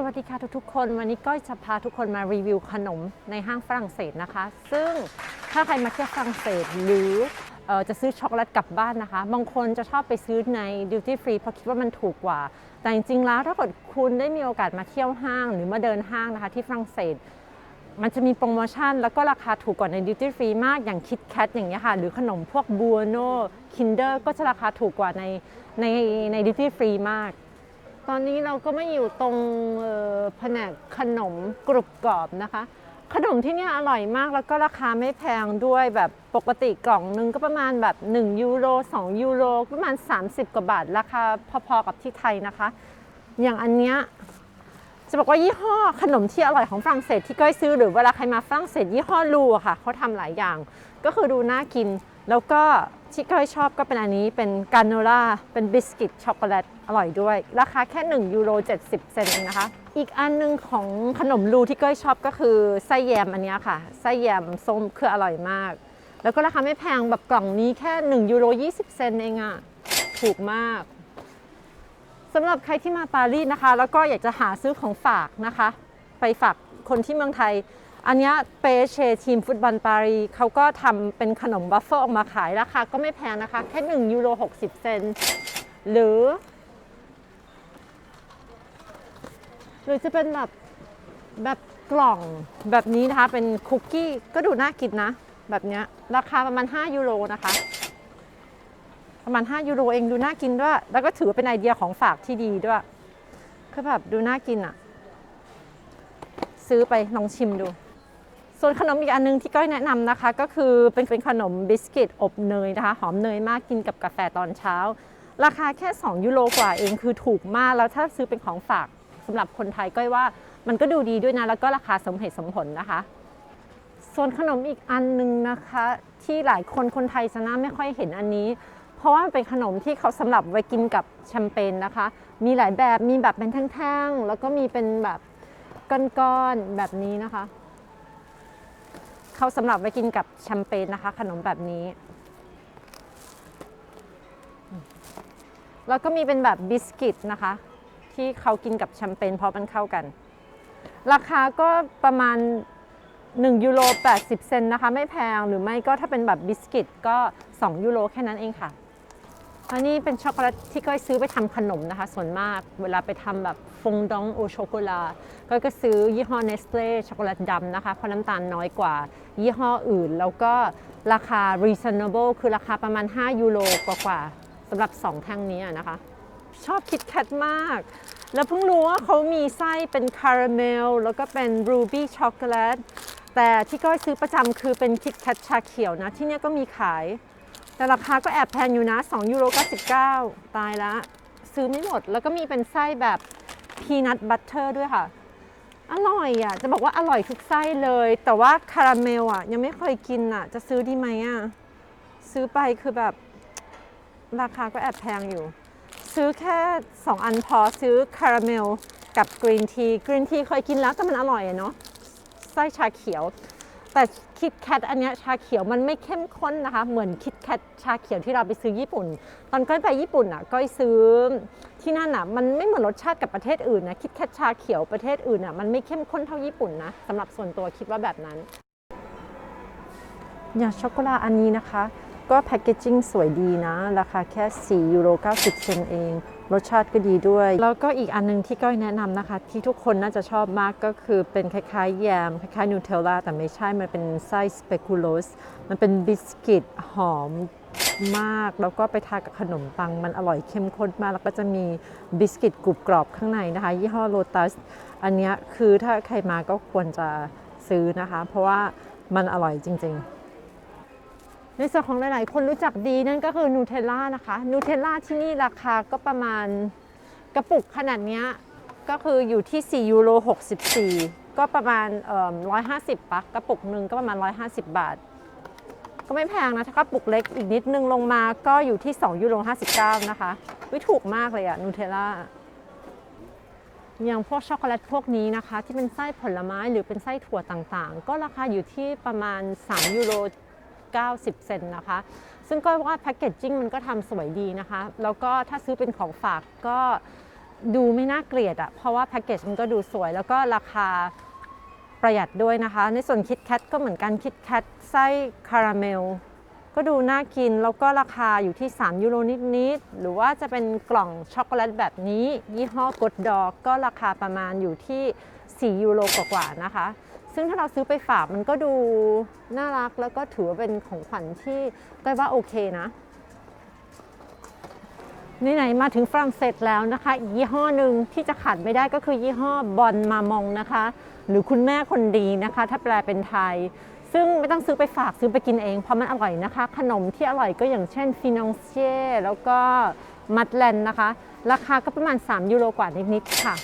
สวัสดีค่ะทุกๆ คน วันนี้ก้อยจะพาทุกคนมารีวิวขนมในห้างฝรั่งเศสนะคะ ซึ่งถ้าใครมาเที่ยวฝรั่งเศสหรือออจะซื้อช็อกโกแลตกลับบ้านนะคะ บางคนจะชอบไปซื้อในดิวตี้ฟรีเพราะคิดว่ามันถูกกว่า แต่จริงๆแล้วถ้าเกิดคุณได้มีโอกาสมาเที่ยวห้าง หรือมาเดินห้างนะคะที่ฝรั่งเศส มันจะมีโปรโมชั่น แล้วก็ราคาถูกกว่าในดิวตี้ฟรีมากอย่างคิดแคทอย่างเงี้ยค่ะหรือขนมพวกบัวโน่คินเดอร์ก็จะราคาถูกกว่าในในในดิวตี้ฟรีมาก ตอนนี้เราก็ไม่อยู่ตรงแผนกขนมกรุบกรอบนะคะ ขนมที่นี่อร่อยมากแล้วก็ราคาไม่แพงด้วยแบบปกติกล่องหนึงก็ประมาณแบบ 1 ยูโร 2 ยูโร ประมาณ 30 กว่าบาท ราคาพอๆกับที่ไทยนะคะ อย่างอันเนี้ย จะบอกว่ายี่ห้อขนมที่อร่อยของฝรั่งเศสที่ก้อยซื้อหรือเวลาใครมาฝรั่งเศสยี่ห้อลูอะค่ะเขาทำหลายอย่าง ก็คือดูน่ากิน แล้วก็ที่ก้อยชอบก็เป็นอันนี้เป็นกาโนล่าเป็นบิสกิตช็อกโกแลตอร่อยด้วย ราคาแค่1ยูโร70 เซนเองนะคะ อีกอันหนึงของขนมลูที่ก้อยชอบก็คือไส้แยมอันนี้ค่ะไส้แยมส้มคืออร่อยมาก แล้วก็ราคาไม่แพงแบบกล่องนี้แค่1ยูโร20 เซนเองอะถูกมากำหรับใครที่มาปารีสนะคะ แล้วก็อยากจะหาซื้อของฝากนะคะ ไปฝากคนที่เมืองไทย อันนี้เปเชทีมฟุตบอลปารีสเขาก็ทำเป็นขนมบัฟเฟิลออกมาขายราคาก็ไม่แพงนะคะ แค่ 1 ยูโร 60 เซนหรือ หรือจะเป็นแบบแบบกล่องแบบนี้นะคะ เป็นคุกกี้ก็ดูน่ากินนะ แบบนี้ราคาประมาณ 5 ยูโรนะคะ ประมาณ 5 ยูโรเองดูน่ากินด้วย แล้วก็ถือว่าเป็นไอเดียของฝากที่ดีด้วย คือแบบดูน่ากินอะซื้อไปลองชิมดู ส่วนขนมอีกอันนึงที่ก้อยแนะนำนะคะ ก็คือเป็นเป็นขนมบิสกิตอบเนยนะคะ หอมเนยมากกินกับกาแฟตอนเช้า ราคาแค่ 2 ยูโรกว่าเองคือถูกมากแล้วถ้าซื้อเป็นของฝากสำหรับคนไทยก้อยว่ามันก็ดูดีด้วยนะ แล้วก็ราคาสมเหตุสมผลนะคะ ส่วนขนมอีกอันหนึงนะคะ ที่หลายคนคนไทยจะน่าไม่ค่อยเห็นอันนี้ เพราะว่ามันเป็นขนมที่เขาสำหรับไว้กินกับแชมเปญนะคะ มีหลายแบบมีแบบเป็นแท่งๆ แล้วก็มีเป็นแบบก้อนๆแบบนี้นะคะ เขาสำหรับไว้กินกับแชมเปญนะคะ ขนมแบบนี้ แล้วก็มีเป็นแบบบิสกิตนะคะ ที่เขากินกับแชมเปญเพราะมันเข้ากัน ราคาก็ประมาณ1ยูโร80 เซนนะคะ ไม่แพงหรือไม่ก็ถ้าเป็นแบบบิสกิตก็ 2 ยูโรแค่นั้นเองค่ะ อันนี้เป็นช็อกโกแลตที่ก้อยซื้อไปทำขนมนะคะ ส่วนมากเวลาไปทำแบบฟงดองโอโชโกลาก้อยก็ซื้อยี่ห้อเนสเล่ช็อกโกแลตดำนะคะ เพราะน้ำตาลน้อยกว่ายี่ห้ออื่น แล้วก็ราคา reasonable คือราคาประมาณ 5 ยูโรกว่าๆสำหรับ 2 แท่งนี้นะคะ ชอบคิดแคทมาก แล้วเพิ่งรู้ว่าเขามีไส้เป็นคาราเมลแล้วก็เป็นรูบี้ช็อกโกแลตแต่ที่ก้อยซื้อประจำคือเป็นคิดแคทชาเขียวนะ ที่นี่ก็มีขาย แต่ราคาก็แอบแพงอยู่นะ2ยูโร99 ตายละ ซื้อไม่หมด แล้วก็มีเป็นไส้แบบพีนัทบัตเตอร์ด้วยค่ะ อร่อยอะ จะบอกว่าอร่อยทุกไส้เลย แต่ว่าคาราเมลอะ ยังไม่เคยกินอะ จะซื้อดีไหมอะ ซื้อไปคือแบบ ราคาก็แอบแพงอยู่ ซื้อแค่ 2 อันพอซื้อคาราเมลกับกรีนทีกรีนทีเคยกินแล้วแต่มันอร่อยอะเนาะไส้ชาเขียว แต่คิดแคทอันเนี้ยชาเขียวมันไม่เข้มข้นนะคะ เหมือนคิดแคทชาเขียวที่เราไปซื้อญี่ปุ่น ตอนก้อยไปญี่ปุ่นอะก้อยซื้อที่นั่นอะมันไม่เหมือนรสชาติกับประเทศอื่นนะคิดแคทชาเขียวประเทศอื่นอะมันไม่เข้มข้นเท่าญี่ปุ่นนะสำหรับส่วนตัวคิดว่าแบบนั้น อย่างช็อกโกแลตอันนี้นะคะ ก็แพคเกจจิ้งสวยดีนะ ราคาแค่ 4 ยูโร 90 เซนเอง รสชาติก็ดีด้วย แล้วก็อีกอันหนึงที่ก้อยแนะนำนะคะ ที่ทุกคนน่าจะชอบมากก็คือเป็นคล้ายๆ แยม คล้ายๆ นูเทลล่า แต่ไม่ใช่ มันเป็นไส้สเปกุโลส มันเป็นบิสกิตหอมมาก แล้วก็ไปทานกับขนมปัง มันอร่อยเข้มข้นมาก แล้วก็จะมีบิสกิตกรุบกรอบข้างในนะคะ ยี่ห้อโ o ตัส อันนี้คือถ้าใครมาก็ควรจะซื้อนะคะ เพราะว่ามันอร่อยจริง ๆ ในส่วนของหลาย ๆ คนรู้จักดีนั่นก็คือนูเทลล่านะคะนูเทลล่าที่นี่ราคาก็ประมาณกระปุกขนาดนี้ก็คืออยู่ที่ 4 ยูโร 64 ก็ประมาณเอ่อ150ปะกระปุกหนึ่งก็ประมาณ 150 บาท ก็ไม่แพงนะ ถ้ากระปุกเล็กอีกนิดนึงลงมาก็อยู่ที่ 2 ยูโร 59 นะคะ วิถูกมากเลยอะนูเทลล่าอย่างพวกช็อกโกแลตพวกนี้นะคะ ที่เป็นไส้ผลไม้หรือเป็นไส้ถั่วต่างๆ ก็ราคาอยู่ที่ประมาณ 3 ยูโร 90 เซนนะคะ ซึ่งก็ว่าแพคเกจจิ้งมันก็ทำสวยดีนะคะ แล้วก็ถ้าซื้อเป็นของฝากก็ดูไม่น่าเกลียดอะเพราะว่าแพ็กเกจมันก็ดูสวย แล้วก็ราคาประหยัดด้วยนะคะ ในส่วนคิดแคทก็เหมือนกันคิดแคทไส้คาราเมลก็ดูน่ากินแล้วก็ราคาอยู่ที่ 3 ยูโรนิดๆหรือว่าจะเป็นกล่องช็อกโกแลตแบบนี้ ยี่ห้อกดดอกก็ราคาประมาณอยู่ที่ 4 ยูโรกว่าๆนะคะ ซึ่งถ้าเราซื้อไปฝากมันก็ดูน่ารักแล้วก็ถือว่าเป็นของขวัญที่ก็ว่าโอเคนะนี่ไหนๆมาถึงฝรั่งเศสแล้วนะคะยี่ห้อหนึ่งที่จะขาดไม่ได้ก็คือยี่ห้อบอนมามองนะคะ หรือคุณแม่คนดีนะคะ ถ้าแปลเป็นไทย ซึ่งไม่ต้องซื้อไปฝากซื้อไปกินเองเพราะมันอร่อยนะคะ ขนมที่อร่อยก็อย่างเช่นฟินองเชียแล้วก็มัดแลนนะคะ ราคาก็ประมาณ 3 ยูโรกว่านิดๆค่ะ